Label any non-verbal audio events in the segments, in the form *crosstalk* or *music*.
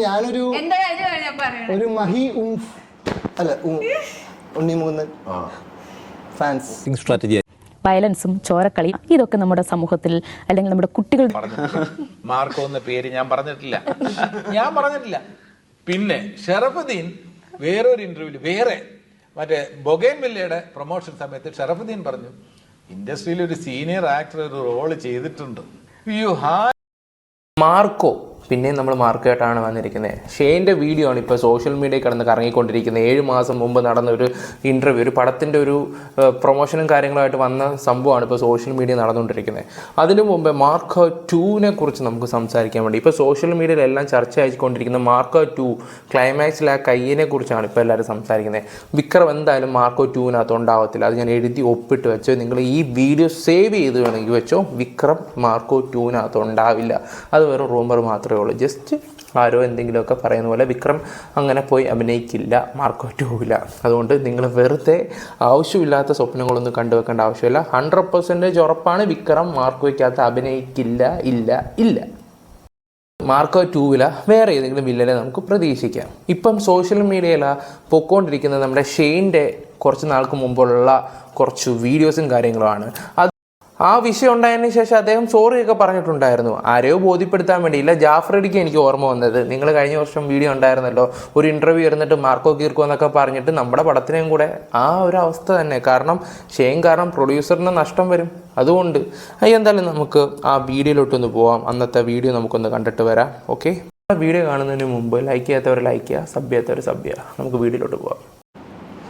ഞാനൊരു ഒരു മഹി ഉംഫ് അല്ല ഉണ്ണി ഉണ്ണിമുകുന്ദൻ. ഫാൻസ് സ്ട്രാറ്റജി വയലൻസും ചോരക്കളിയും ഇതൊക്കെ നമ്മുടെ സമൂഹത്തിൽ അല്ലെങ്കിൽ നമ്മുടെ കുട്ടികൾ മാർക്കോ എന്ന പേര് ഞാൻ പറഞ്ഞിട്ടില്ല. ഞാൻ പറഞ്ഞിട്ടില്ല. പിന്നെ ഷറഫുദ്ദീൻ വേറൊരു ഇന്റർവ്യൂൽ വേറെ മറ്റേ ബൊഗേൻ വില്ലയുടെ പ്രൊമോഷൻ സമയത്ത് ഷറഫുദ്ദീൻ പറഞ്ഞു ഇൻഡസ്ട്രിയിൽ ഒരു സീനിയർ ആക്ടർ ഒരു റോൾ ചെയ്തിട്ടുണ്ട്. അയ്യോ ഹാ മാർക്കോ പിന്നെയും നമ്മൾ മാർക്കായിട്ടാണ് വന്നിരിക്കുന്നത്. ഷെയിന്റെ വീഡിയോ ആണ് ഇപ്പോൾ സോഷ്യൽ മീഡിയയിൽ കിടന്ന് കറങ്ങിക്കൊണ്ടിരിക്കുന്നത്. ഏഴ് മാസം മുമ്പ് നടന്ന ഒരു ഇന്റർവ്യൂ ഒരു പടത്തിന്റെ ഒരു പ്രൊമോഷനും കാര്യങ്ങളായിട്ട് വന്ന സംഭവമാണ് ഇപ്പോൾ സോഷ്യൽ മീഡിയ നടന്നുകൊണ്ടിരിക്കുന്നത്. അതിനു മുമ്പേ മാർക്കോ ടൂവിനെ കുറിച്ച് നമുക്ക് സംസാരിക്കാൻ വേണ്ടി. ഇപ്പോൾ സോഷ്യൽ മീഡിയയിലെല്ലാം ചർച്ച അയച്ചുകൊണ്ടിരിക്കുന്ന മാർക്കോ ടു ക്ലൈമാക്സിൽ ആ കയ്യിനെ കുറിച്ചാണ് ഇപ്പോൾ എല്ലാവരും സംസാരിക്കുന്നത്. വിക്രം എന്തായാലും മാർക്കോ ടൂവിനകത്ത് ഉണ്ടാവത്തില്ല. അത് ഞാൻ എഴുതി ഒപ്പിട്ട് വെച്ചോ. നിങ്ങൾ ഈ വീഡിയോ സേവ് ചെയ്ത് വേണമെങ്കിൽ വെച്ചോ. വിക്രം മാർക്കോ ടൂവിനകത്ത് ഉണ്ടാവില്ല. അത് വെറും റൂമർ മാത്രമേ ഉള്ളൂ ജസ്റ്റ് ആരോ എന്തെങ്കിലുമൊക്കെ പറയുന്ന പോലെ വിക്രം അങ്ങനെ പോയി അഭിനയിക്കില്ല മാർക്കോ പോകില്ല അതുകൊണ്ട് നിങ്ങൾ വെറുതെ ആവശ്യമില്ലാത്ത സ്വപ്നങ്ങളൊന്നും കണ്ടുവെക്കേണ്ട ആവശ്യമില്ല. ഹൺഡ്രഡ് പെർസെന്റേജ് ഉറപ്പാണ് വിക്രം മാർക്കോയ്ക്കകത്ത് അഭിനയിക്കില്ല ഇല്ല ഇല്ല. മാർക്കോ ടൂവില വേറെ ഏതെങ്കിലും വില്ലനെ നമുക്ക് പ്രതീക്ഷിക്കാം. ഇപ്പം സോഷ്യൽ മീഡിയയിൽ പൊക്കോണ്ടിരിക്കുന്നത് നമ്മുടെ ഷെയിന്റെ കുറച്ച് നാൾക്ക് മുമ്പുള്ള കുറച്ച് വീഡിയോസും കാര്യങ്ങളുമാണ്. അത് ആ വിഷയം ഉണ്ടായതിനു ശേഷം അദ്ദേഹം സോറിയൊക്കെ പറഞ്ഞിട്ടുണ്ടായിരുന്നു. ആരെയോ ബോധ്യപ്പെടുത്താൻ വേണ്ടിയില്ല. ജാഫ്രഡിക്ക് എനിക്ക് ഓർമ്മ വന്നത്. നിങ്ങൾ കഴിഞ്ഞ വർഷം വീഡിയോ ഉണ്ടായിരുന്നല്ലോ. ഒരു ഇന്റർവ്യൂ ഇരുന്നിട്ട് മാർക്കോ കീർക്കോ എന്നൊക്കെ പറഞ്ഞിട്ട് നമ്മുടെ പടത്തിനെയും കൂടെ ആ ഒരു അവസ്ഥ തന്നെ. കാരണം ഷെയിം കാരണം പ്രൊഡ്യൂസറിന് നഷ്ടം വരും. അതുകൊണ്ട്. എന്തായാലും നമുക്ക് ആ വീഡിയോയിലോട്ടൊന്ന് പോവാം. അന്നത്തെ വീഡിയോ നമുക്കൊന്ന് കണ്ടിട്ട് വരാം. ഓക്കെ വീഡിയോ കാണുന്നതിന് മുമ്പ് ലൈക്ക് ചെയ്യാത്തവർ ലൈക്ക് ചെയ്യുക. സബ് ചെയ്യാത്തവർ സബ് ചെയ്യുക. നമുക്ക് വീഡിയോയിലോട്ട് പോവാം.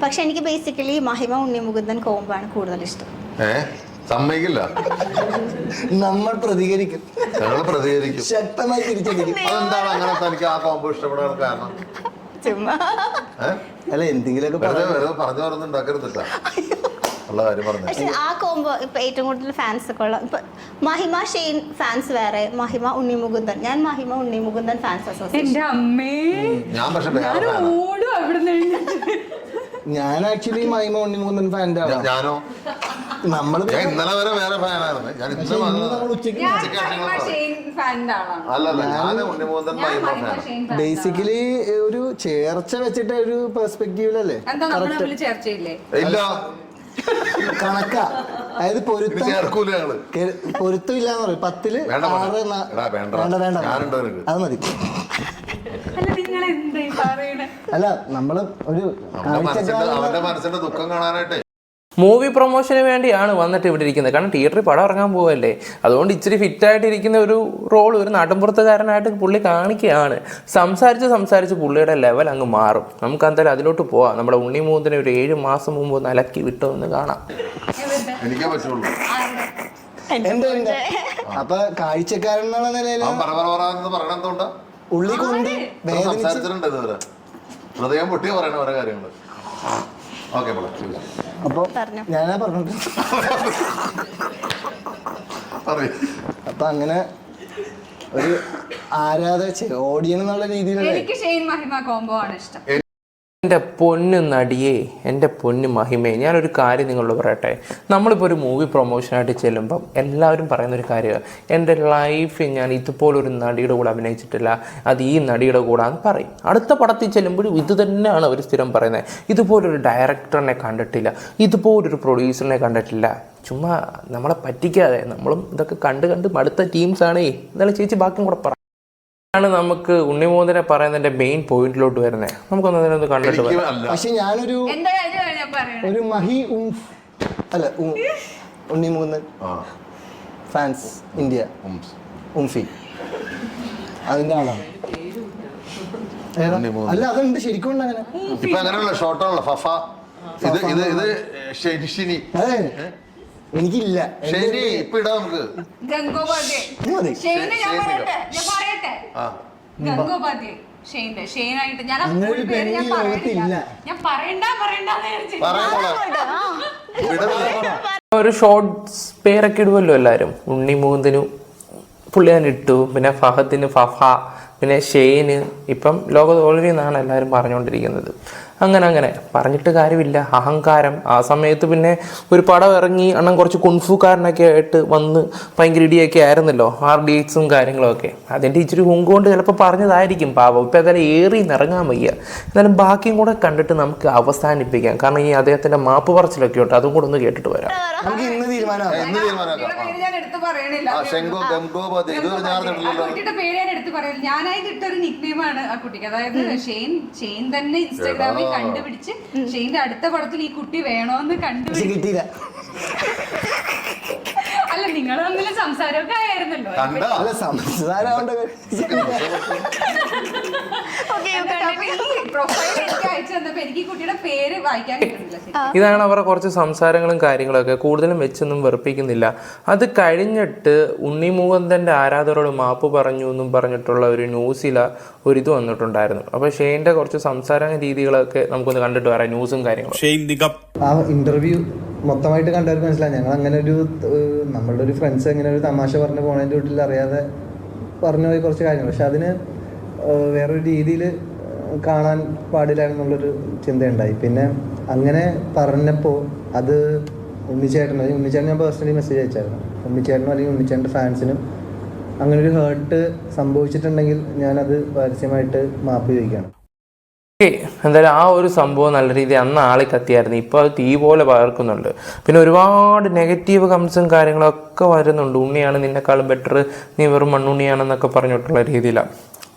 പക്ഷെ എനിക്ക് ബേസിക്കലി മഹിമ ഉണ്ണിമുകുന്ദൻ കോമ്പാണ് കൂടുതൽ ഇഷ്ടം. സമ്മതിക്കില്ല. നമ്മൾ പ്രതികരിക്കും. ഞങ്ങൾ പ്രതികരിക്കും. ശക്തമായി തിരിച്ചടിക്കും. അതെന്താണ് അങ്ങനെ തനിക്ക് ആ കോമ്പോ ഇഷ്ടപ്പെടാൻ കാരണം? ചുമ്മാ. അല്ല എന്തെങ്കിലുമൊക്കെ വെറുതെ പറയാം. വെറുതെ പറഞ്ഞു പറഞ്ഞു ഉണ്ടാക്കരുതില്ല ഉള്ള കാര്യം പറഞ്ഞു. പക്ഷെ ആ കോമ്പോ ഇപ്പൊ ഏറ്റവും കൂടുതൽ ഫാൻസ് ഒക്കെ ഉള്ള ഇപ്പൊ മഹിമ ഷെയ്ൻ ഫാൻസ് വേറെ മഹിമ ഉണ്ണിമുകുന്ദൻ. ഞാൻ മഹിമ ഉണ്ണിമുകുന്ദൻ ഫാൻസ് അസോസിയേഷൻ എന്റെ അമ്മേ. ഞാൻ പക്ഷെ ഞാൻ. ഓടും അവിടുന്ന് എഴുന്നേറ്റ്. ഞാൻ ആക്ച്വലി മൈമ ഉണ്ണിമുകുന്ദൻ ഫാന്റെ ഞാ- ആളാണ് ഞാനോ? നമ്മൾ ഞാൻ ഇന്നലെ വരെ വേറെ ഫാനായിരുന്നു. ഞാൻ ഇന്നലെ പക്ഷെ ഇന്ന് വന്നത്. ഉച്ചയ്ക്ക് ഞാൻ ഷെയ്ൻ ഫാനിന്റെ ആളാണ് അല്ലല്ല ഞാൻ ഉണ്ണിമോഹൻ മഹിമ ബേസിക്കലി ഒരു ചേർച്ച വെച്ചിട്ട് ഒരു പെർസ്പെക്റ്റീവിലല്ലേ? എന്താ നമ്മൾ തമ്മിൽ ചർച്ചയില്ലേ? ഇല്ല. കണക്കാ. അതായത് പൊരുത്തം. ചേർക്കൂല ഞങ്ങൾ. കെ- പൊരുത്തം ഇല്ലാന്ന് പറയും. പത്തിൽ വേണ്ട മോനെ. ആറ് ന- എടാ, വേണ്ട. വേണ്ട വേണ്ട. ഞാനുണ്ട് നിനക്ക്. അത് മതി. അല്ല നിങ്ങൾ എന്താ പറയണേ അല്ല നമ്മൾ ഒരു അവന്റെ മനസ്സിന്റെ കാഴ്ചക്കാരനുള്ള- അവന്റെ മനസ്സിന്റെ ദുഃഖം കാണാനായിട്ടേ. മൂവി പ്രൊമോഷന് വേണ്ടിയാണ് വന്നിട്ട് ഇവിടെ ഇരിക്കുന്നത്. കാരണം തിയേറ്ററിൽ പടം ഇറങ്ങാൻ പോവല്ലേ? അതുകൊണ്ട് ഇച്ചിരി ഫിറ്റായിട്ടിരിക്കുന്ന ഒരു റോൾ ഒരു നാട്ടിൻപുറത്തുകാരനായിട്ട് പുള്ളി കാണിക്കുകയാണ്. സംസാരിച്ച് സംസാരിച്ച് പുള്ളിയുടെ ലെവൽ അങ്ങ് മാറും. നമുക്ക് എന്തായാലും അതിലോട്ട് പോവാം. നമ്മുടെ ഉണ്ണി മൂന്നിനെ ഒരു ഏഴ് മാസം മുമ്പ് ഒന്ന് അലക്കി കാണാം. എനിക്കേ പറ്റുള്ളൂ. എന്റെ അപ്പൊ കാഴ്ചക്കാരൻ നിലയിൽ പറ എന്ന് ഉള്ളി കൊണ്ട് ഹൃദയം പൊട്ടി പറയണ ഓരോ കാര്യങ്ങൾ. ഓക്കെ അപ്പൊ പറഞ്ഞോ. ഞാനാ പറഞ്ഞത്. അപ്പൊ അങ്ങനെ ഒരു ആരാധന ഓഡിയൻ എന്നുള്ള രീതിയിലുള്ള എനിക്ക് ഷെയ്ൻ മഹിമ കോംബോ ആണ് ഇഷ്ടം. എന്റെ പൊന്നു നടിയെ എന്റെ പൊന്നു മഹിമേ ഞാനൊരു കാര്യം നിങ്ങളോട് പറയട്ടെ. നമ്മളിപ്പോൾ ഒരു മൂവി പ്രൊമോഷനായിട്ട് ചെല്ലുമ്പം എല്ലാവരും പറയുന്ന ഒരു കാര്യമാണ് എന്റെ ലൈഫിൽ ഞാൻ ഇതുപോലൊരു നടിയുടെ കൂടെ അഭിനയിച്ചിട്ടില്ല. അത് ഈ നടിയുടെ കൂടെ എന്ന് പറയും. അടുത്ത പടത്തിൽ ചെല്ലുമ്പോഴും ഇത് തന്നെയാണ് അവർ സ്ഥിരം പറയുന്നത്. ഇതുപോലൊരു ഡയറക്ടറിനെ കണ്ടിട്ടില്ല. ഇതുപോലൊരു പ്രൊഡ്യൂസറിനെ കണ്ടിട്ടില്ല. ചുമ്മാ നമ്മളെ പറ്റിക്കാതെ നമ്മളും ഇതൊക്കെ കണ്ട് കണ്ട് മടുത്ത ടീംസാണേ എന്നാലും ചേച്ചി ബാക്കിയും കൂടെ പറ. ആണ് നമുക്ക് ഉണ്ണിമോദനെ പറയുന്നതിന്റെ മെയിൻ പോയിന്റിലോട്ട് വരുന്നത് നമുക്കൊന്ന് അതിനൊന്ന് കണ്ടിട്ട് വരാം. പക്ഷെ ഞാനൊരു ഒരു മഹി ഉംഫ് അല്ല ഉ- ഉണ്ണിമുകുന്ദൻ ഫാൻസ് ഇന്ത്യ. ഉംഫി. അതിന്റെ ആളാണ്. അല്ല അതുണ്ട് ശരിക്കും ഉണ്ട് അങ്ങനെ ഇപ്പൊ അങ്ങനെയുള്ള ഷോർട്ടാണല്ലോ ഫഫ. ഇത് ഇത് ഇത് അതെ. എനിക്കില്ല. ശരി ഇപ്പൊ ഇടാം നമുക്ക്. മതി. ഗംഗോപാധ്യായ ഷെയ്ന്റെ ഷെയ്നായിട്ട്. ഞാൻ ആ full പേര് ഞാൻ പറയണില്ല. ഞാൻ പറയണ്ട പറയണ്ടെന്ന് വിചാരിച്ചു പറയാ വിടരുത് ഒരു ഷോർട്സ് പേരൊക്കെ ഇടുമല്ലോ എല്ലാവരും ഉണ്ണിമൂന്നിനു പുള്ളി തന്നെ ഇട്ടു പിന്നെ ഫഹദിന് ഫഫ പിന്നെ ഷെയ്ന് ഇപ്പം ലോക ഓൾറെഡി എന്നാണ് എല്ലാവരും പറഞ്ഞുകൊണ്ടിരിക്കുന്നത്. അങ്ങനെ അങ്ങനെ. പറഞ്ഞിട്ട് കാര്യമില്ല. അഹങ്കാരം. ആ സമയത്ത് പിന്നെ ഒരു പടം ഇറങ്ങി അണ്ണൻ കുറച്ച് കുൺഫുക്കാരനൊക്കെ ആയിട്ട് വന്ന് ഭയങ്കര ഇടിയൊക്കെ ആയിരുന്നല്ലോ. ആർ ഡി എക്സും കാര്യങ്ങളൊക്കെ. അതിന്റെ ഇച്ചിരി ഹുങ്കൊണ്ട് ചിലപ്പോൾ പറഞ്ഞതായിരിക്കും പാവം. ഇപ്പം ഏതായാലും ഏറി നിറങ്ങാൻ വയ്യ. എന്നാലും ബാക്കിയും കൂടെ കണ്ടിട്ട് നമുക്ക് അവസാനിപ്പിക്കാം. കാരണം ഈ അദ്ദേഹത്തിന്റെ മാപ്പ് പറച്ചിലൊക്കെ ഉണ്ട്. അതും കൂടെ ഒന്ന് കേട്ടിട്ട് വരാം. നമുക്ക് തീരുമാനമാക്കാം. എന്ന് തീരുമാനമാക്കാം. പേര് ഞാൻ എടുത്ത് പറയണില്ല. ആ ഗംഗോപാധ്യ ഇതുവരെ ഞാൻ ആ അറിഞ്ഞിട്ടില്ലല്ലോ കുട്ടിയുടെ പേര് ഞാൻ എടുത്ത് പറയില്ല ഞാനായിട്ട് ഇട്ടൊരു നിക്നെയിമാണ് ആ കുട്ടിക്ക്. അതായത് ഷെയ്ൻ ഷെയ്ൻ തന്നെ ഇൻസ്റ്റാഗ്രാമിൽ കണ്ടുപിടിച്ച് ഷെയ്ന്റെ അടുത്ത പടത്തിൽ ഈ കുട്ടി വേണോന്ന് പക്ഷെ കിട്ടിയില്ല. *laughs* അല്ല നിങ്ങൾ തമ്മിൽ സംസാരമൊക്കെ ആയിരുന്നല്ലോ. കണ്ടോ? അല്ല സംസാരം കൊണ്ട് പ്രൊഫൈൽ എനിക്ക് അയച്ചു തന്നപ്പോ എനിക്ക് ഈ കുട്ടിയുടെ പേര് വായിക്കാൻ കിട്ടുന്നില്ല ശരി. ഇതാണ് അവരുടെ കുറച്ച് സംസാരങ്ങളും കാര്യങ്ങളൊക്കെ. കൂടുതലും വെച്ചൊന്നും വെറുപ്പിക്കുന്നില്ല. അത് കഴിഞ്ഞിട്ട് ഉണ്ണി മുകുന്ദന്റെ ആരാധകരോട് മാപ്പ് പറഞ്ഞു എന്നും പറഞ്ഞിട്ടുള്ള ഒരു ന്യൂസില ഒരു ഇത് വന്നിട്ടുണ്ടായിരുന്നു. അപ്പോൾ ഷെയ്ന്റെ കുറച്ച് സംസാര രീതികളൊക്കെ നമുക്കൊന്ന് കണ്ടിട്ട് വരാം ന്യൂസും കാര്യങ്ങളും. ആ ഇന്റർവ്യൂ മൊത്തമായിട്ട് കണ്ടവർക്ക് മനസ്സിലായി. ഞങ്ങൾ അങ്ങനെ ഒരു നമ്മളുടെ ഒരു ഫ്രണ്ട്സ് ഇങ്ങനെ ഒരു തമാശ പറഞ്ഞ് പോണതിന്റെ വീട്ടിൽ അറിയാതെ പറഞ്ഞു പോയി കുറച്ച് കാര്യങ്ങൾ. പക്ഷെ അതിന് വേറൊരു രീതിയിൽ കാണാൻ പാടില്ല എന്നുള്ളൊരു ചിന്തയുണ്ടായി. പിന്നെ അങ്ങനെ പറഞ്ഞപ്പോൾ അത് ഉണ്ണിച്ചേട്ടൻ അല്ലെങ്കിൽ ഉണ്ണിച്ചേട്ടൻ ഞാൻ പേഴ്സണലി മെസ്സേജ് അയച്ചായിരുന്നു. ഉണ്ണിച്ചേട്ടനും അല്ലെങ്കിൽ ഉണ്ണിച്ചേട്ടന്റെ ഫാൻസിനും അങ്ങനെ ഒരു ഹേർട്ട് സംഭവിച്ചിട്ടുണ്ടെങ്കിൽ ഞാനത് പരസ്യമായിട്ട് മാപ്പ് ചോദിക്കുകയാണ്. എന്തായാലും ആ ഒരു സംഭവം നല്ല രീതിയിൽ അന്ന് ആളി കത്തിയായിരുന്നു. ഇപ്പോൾ അത് തീ പോലെ പകർക്കുന്നുണ്ട്. പിന്നെ ഒരുപാട് നെഗറ്റീവ് കമൻസും കാര്യങ്ങളൊക്കെ വരുന്നുണ്ട്. ഉണ്ണിയാണ് നിന്നെക്കാളും ബെറ്റർ നീ വെറും മണ്ണുണ്ണിയാണെന്നൊക്കെ പറഞ്ഞിട്ടുള്ള രീതിയിലാണ്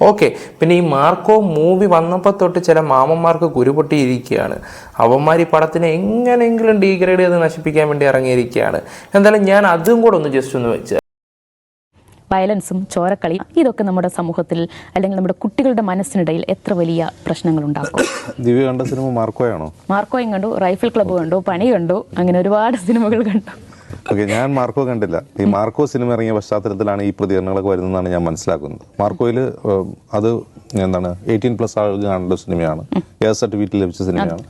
ഓക്കെ പിന്നെ ഈ മാർക്കോ മൂവി വന്നപ്പോൾ തൊട്ട് ചില മാമന്മാർക്ക് കുരുപൊട്ടിയിരിക്കുകയാണ് അവന്മാർ ഈ പടത്തിനെ എങ്ങനെയെങ്കിലും ഡീഗ്രേഡ് ചെയ്ത് നശിപ്പിക്കാൻ വേണ്ടി ഇറങ്ങിയിരിക്കുകയാണ്. എന്തായാലും ഞാൻ അതും കൂടെ ഒന്ന് ജസ്റ്റ് ഒന്ന് വെച്ച് വയലൻസും ചോരക്കളി ഇതൊക്കെ നമ്മുടെ സമൂഹത്തിൽ അല്ലെങ്കിൽ നമ്മുടെ കുട്ടികളുടെ മനസ്സിനിടയിൽ എത്ര വലിയ പ്രശ്നങ്ങൾ ഉണ്ടാക്കും *coughs* ദിവ്യ കണ്ട സിനിമ മാർക്കോയാണോ? മാർക്കോയും കണ്ടു റൈഫിൾ ക്ലബ്ബ് കണ്ടു പണി കണ്ടു അങ്ങനെ ഒരുപാട് സിനിമകൾ കണ്ടു. ഓക്കെ ഞാൻ മാർക്കോ കണ്ടില്ല. ഈ മാർക്കോ സിനിമ ഇറങ്ങിയ പശ്ചാത്തലത്തിലാണ് ഈ പ്രതികരണങ്ങളൊക്കെ വരുന്നതെന്നാണ് ഞാൻ മനസ്സിലാക്കുന്നത്. മാർക്കോയിൽ അത് എന്താണ് എയ്റ്റീൻ പ്ലസ് ആളുകൾ കാണേണ്ട സിനിമയാണ്. എയർ സർട്ടിഫിക്കറ്റ് ലഭിച്ച സിനിമയാണ്.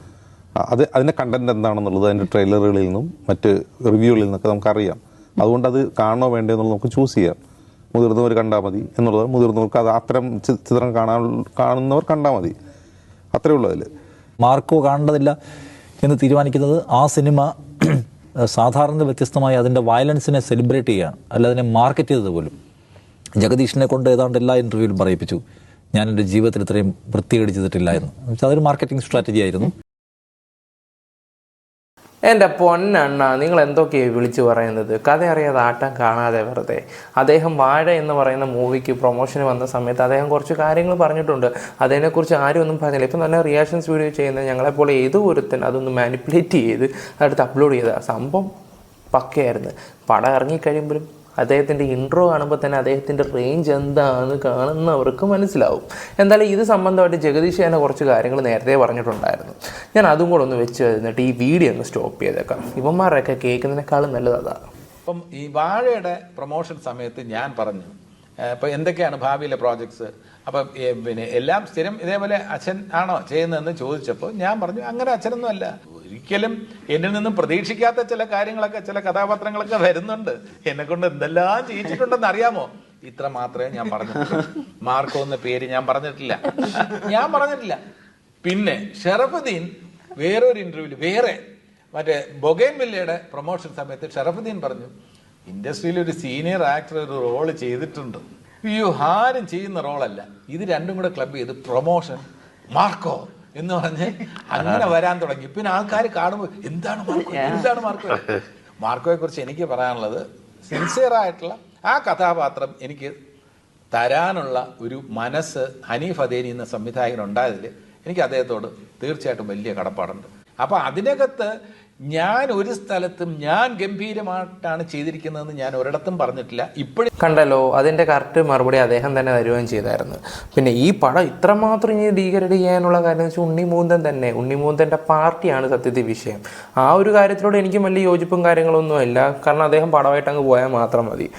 അത്. അതിന്റെ കണ്ടന്റ് എന്താണെന്നുള്ളത് അതിന്റെ ട്രെയിലറുകളിൽ നിന്നും മറ്റ് റിവ്യൂകളിൽ നിന്നൊക്കെ നമുക്കറിയാം. അതുകൊണ്ട് അത് കാണണോ വേണ്ടോ എന്നുള്ളത് നമുക്ക് ചൂസ് ചെയ്യാം. മുതിർന്നവർ കണ്ടാൽ മതി എന്നുള്ളത് മുതിർന്നവർക്ക് അത് അത്തരം ചിത്രം കാണാൻ കാണുന്നവർ കണ്ടാൽ മതി. അത്രേ ഉള്ളൂ അതിൽ. മാർക്കോ കാണേണ്ടതില്ല എന്ന് തീരുമാനിക്കുന്നത് ആ സിനിമ *clears throat* സാധാരണ വ്യത്യസ്തമായി അതിന്റെ വയലൻസിനെ സെലിബ്രേറ്റ് ചെയ്യുകയാണ്. അല്ല അതിനെ മാർക്കറ്റ് ചെയ്തത് പോലും. ജഗദീഷിനെ കൊണ്ട് ഏതാണ്ട് എല്ലാ ഇന്റർവ്യൂവിലും പറയിപ്പിച്ചു. ഞാൻ എന്റെ ജീവിതത്തിൽ ഇത്രയും വൃത്തികേട് ചെയ്തിട്ടില്ല എന്ന്. അതൊരു മാർക്കറ്റിംഗ് സ്ട്രാറ്റജി ആയിരുന്നു. എന്റെ പൊന്നണ്ണ നിങ്ങൾ എന്തൊക്കെയാണ് വിളിച്ചു പറയുന്നത്? കഥ അറിയാതെ ആട്ടം കാണാതെ വെറുതെ. അദ്ദേഹം വാഴ എന്ന് പറയുന്ന മൂവിക്ക് പ്രൊമോഷന് വന്ന സമയത്ത് അദ്ദേഹം കുറച്ച് കാര്യങ്ങൾ പറഞ്ഞിട്ടുണ്ട്. അതിനെക്കുറിച്ച് ആരും ഒന്നും പറഞ്ഞില്ല. ഇപ്പം നല്ല റിയാക്ഷൻസ് വീഡിയോ ചെയ്യുന്ന ഞങ്ങളെപ്പോലെ ഏതോ ഒരുത്തൻ അതൊന്ന് മാനിപ്പുലേറ്റ് ചെയ്ത് അടുത്ത് അപ്ലോഡ് ചെയ്ത. സംഭവം പക്കയായിരുന്നു. പടം ഇറങ്ങിക്കഴിയുമ്പോഴും അദ്ദേഹത്തിന്റെ ഇൻട്രോ കാണുമ്പോൾ തന്നെ അദ്ദേഹത്തിന്റെ റേഞ്ച് എന്താണെന്ന് കാണുന്നവർക്ക് മനസ്സിലാവും. എന്തായാലും ഇത് സംബന്ധമായിട്ട് ജഗദീഷ് തന്നെ കുറച്ച് കാര്യങ്ങൾ നേരത്തെ പറഞ്ഞിട്ടുണ്ടായിരുന്നു. ഞാൻ അതും കൂടെ ഒന്ന് വെച്ച് എന്നിട്ട് ഈ വീഡിയോ ഒന്ന് സ്റ്റോപ്പ് ചെയ്തേക്കാം. ഇവന്മാരൊക്കെ കേൾക്കുന്നതിനേക്കാളും നല്ലത് അതാണ് അപ്പം ഈ വാഴയുടെ പ്രൊമോഷൻ സമയത്ത് ഞാൻ പറഞ്ഞു ഏഹ് എന്തൊക്കെയാണ് ഭാവിയിലെ പ്രോജക്ട്സ് അപ്പം പിന്നെ എല്ലാം സ്ഥിരം ഇതേപോലെ അച്ഛൻ ആണോ ചെയ്യുന്നതെന്ന് ചോദിച്ചപ്പോൾ ഞാൻ പറഞ്ഞു അങ്ങനെ അച്ഛനൊന്നും അല്ല. ഒരിക്കലും എന്നിൽ നിന്നും പ്രതീക്ഷിക്കാത്ത ചില കാര്യങ്ങളൊക്കെ ചില കഥാപാത്രങ്ങളൊക്കെ വരുന്നുണ്ട്. എന്നെ കൊണ്ട് എന്തെല്ലാം ചെയ്യിച്ചിട്ടുണ്ടെന്ന് അറിയാമോ? ഇത്ര മാത്രമേ ഞാൻ പറഞ്ഞിട്ടുള്ളൂ. മാർക്കോ എന്ന പേര് ഞാൻ പറഞ്ഞിട്ടില്ല. ഞാൻ പറഞ്ഞിട്ടില്ല. പിന്നെ ഷറഫുദ്ദീൻ വേറൊരു ഇന്റർവ്യൂവിൽ വേറെ മറ്റേ ബൊഗൈൻ വില്ലയുടെ പ്രൊമോഷൻ സമയത്ത് ഷറഫുദ്ദീൻ പറഞ്ഞു ഇൻഡസ്ട്രിയിൽ ഒരു സീനിയർ ആക്ടർ ഒരു റോൾ ചെയ്തിട്ടുണ്ട്. അയ്യോ ആരും ചെയ്യുന്ന റോളല്ല ഇത് രണ്ടും കൂടെ ക്ലബ് ചെയ്ത് പ്രൊമോഷൻ മാർക്കോ എന്ന് പറഞ്ഞ് അങ്ങനെ വരാൻ തുടങ്ങി. പിന്നെ ആൾക്കാർ കാണുമ്പോൾ എന്താണ് മാർക്കോ? എന്താണ് മാർക്കോ? മാർക്കോയെ കുറിച്ച് എനിക്ക് പറയാനുള്ളത് സിൻസിയർ ആയിട്ടുള്ള ആ കഥാപാത്രം എനിക്ക് തരാനുള്ള ഒരു മനസ്സ് ഹനീഫ് അദേനി എന്ന സംവിധായകൻ ഉണ്ടായതിൽ എനിക്ക് അദ്ദേഹത്തോട് തീർച്ചയായിട്ടും വലിയ കടപ്പാടുണ്ട്. അപ്പൊ അതിനകത്ത് ഞാൻ ഒരു സ്ഥലത്തും ഞാൻ ഗംഭീരമായിട്ടാണ് ചെയ്തിരിക്കുന്നതെന്ന് ഞാൻ ഒരിടത്തും പറഞ്ഞിട്ടില്ല. ഇപ്പോഴും കണ്ടല്ലോ അതിന്റെ കറക്റ്റ് മറുപടി അദ്ദേഹം തന്നെ തരുകയും ചെയ്തായിരുന്നു. പിന്നെ ഈ പടം ഇത്രമാത്രം ഇനി ഡീഗ്രേഡ് ചെയ്യാനുള്ള കാര്യം എന്ന് വെച്ചാൽ ഉണ്ണിമൂന്തൻ തന്നെ. ഉണ്ണിമൂന്തന്റെ പാർട്ടിയാണ് സത്യത്തിൽ വിഷയം. ആ ഒരു കാര്യത്തിലൂടെ എനിക്ക് വലിയ യോജിപ്പും കാര്യങ്ങളൊന്നും ഇല്ല കാരണം അദ്ദേഹം പടമായിട്ട് അങ്ങ് പോയാൽ മാത്രം മതി.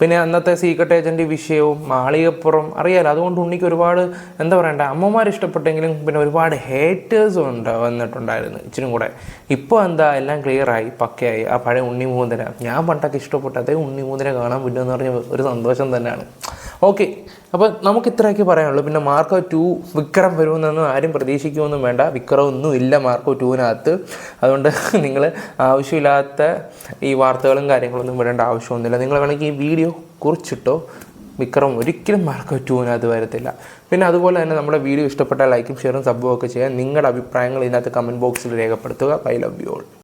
പിന്നെ അന്നത്തെ സീക്രട്ട് ഏജന്റ് വിഷയവും മാളികപ്പുറം അറിയാലോ? അതുകൊണ്ട് ഉണ്ണിക്ക് ഒരുപാട് എന്താ പറയണ്ട അമ്മമാർ ഇഷ്ടപ്പെട്ടെങ്കിലും പിന്നെ ഒരുപാട് ഹേറ്റേഴ്സ് ഉണ്ട് വന്നിട്ടുണ്ടായിരുന്നു ഇച്ചിരി കൂടെ. ഇപ്പോൾ എന്താ എല്ലാം ക്ലിയറായി പക്കയായി. ആ പഴയ ഉണ്ണി മൂന്നര ഞാൻ പണ്ടൊക്കെ ഇഷ്ടപ്പെട്ട അതേ ഉണ്ണി മൂന്നര കാണാൻ പറ്റുമെന്ന് പറഞ്ഞ ഒരു സന്തോഷം തന്നെയാണ്. ഓക്കെ അപ്പോൾ നമുക്ക് ഇത്രയൊക്കെ പറയാനുള്ളൂ. പിന്നെ മാർക്കോ ടു വിക്രം വരുമെന്നൊന്നും ആരും പ്രതീക്ഷിക്കുമൊന്നും വേണ്ട. വിക്രം ഒന്നും ഇല്ല മാർക്കോ ടുവിനകത്ത്. അതുകൊണ്ട് നിങ്ങൾ ആവശ്യമില്ലാത്ത ഈ വാർത്തകളും കാര്യങ്ങളൊന്നും വിടേണ്ട ആവശ്യമൊന്നുമില്ല. നിങ്ങൾ വേണമെങ്കിൽ ഈ വീഡിയോ കുറിച്ചിട്ടോ വിക്രം ഒരിക്കലും മാർക്കോ ടുവിനകത്ത് വരത്തില്ല. പിന്നെ അതുപോലെ തന്നെ നമ്മുടെ വീഡിയോ ഇഷ്ടപ്പെട്ട ലൈക്കും ഷെയറും സബ്ബും ഒക്കെ ചെയ്യാൻ നിങ്ങളുടെ അഭിപ്രായങ്ങൾ ഇതിനകത്ത് കമന്റ് ബോക്സിൽ രേഖപ്പെടുത്തുക. I love you all